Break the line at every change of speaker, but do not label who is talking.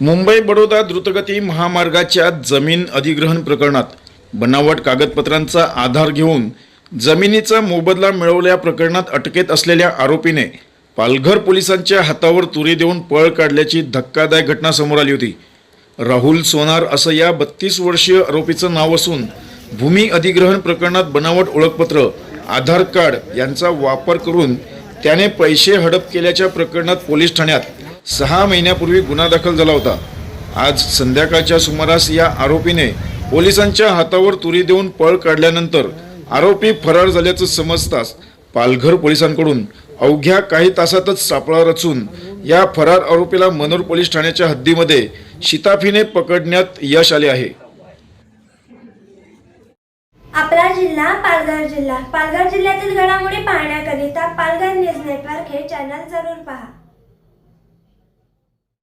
मुंबई बडोदा द्रुतगती महामार्गाच्या जमीन अधिग्रहण प्रकरणात बनावट कागदपत्रांचा आधार घेऊन जमिनीचा मोबदला मिळवल्या प्रकरणात अटकेत असलेल्या आरोपीने पालघर पोलिसांच्या हातावर तुरी देऊन पळ काढल्याची धक्कादायक घटना समोर आली होती. राहुल सोनार असं या बत्तीस वर्षीय आरोपीचं नाव असून भूमी अधिग्रहण प्रकरणात बनावट ओळखपत्र आधार कार्ड यांचा वापर करून त्याने पैसे हडप केल्याच्या प्रकरणात पोलीस ठाण्यात सहा महिन्यापूर्वी गुन्हा दाखल झाला होता. आज संध्याकाळच्या सुमारास या आरोपीने पोलिसांच्या हातावर तुरी देऊन पळ काढल्यानंतर आरोपी फरार झाल्याचं समजताच पालघर पोलिसांकडून अवघ्या काही तासातच सापळा रचून या फरार आरोपीला मनोर पोलीस ठाण्याच्या हद्दीमध्ये शिताफीने पकडण्यात यश आले आहे.
आपला जिल्हा पालघर जिल्हा. पालघर जिल्ह्यातील घडामोडी पाहण्याकरिता पालघर न्यूज नेटवर्क हे चॅनल जरूर पहा.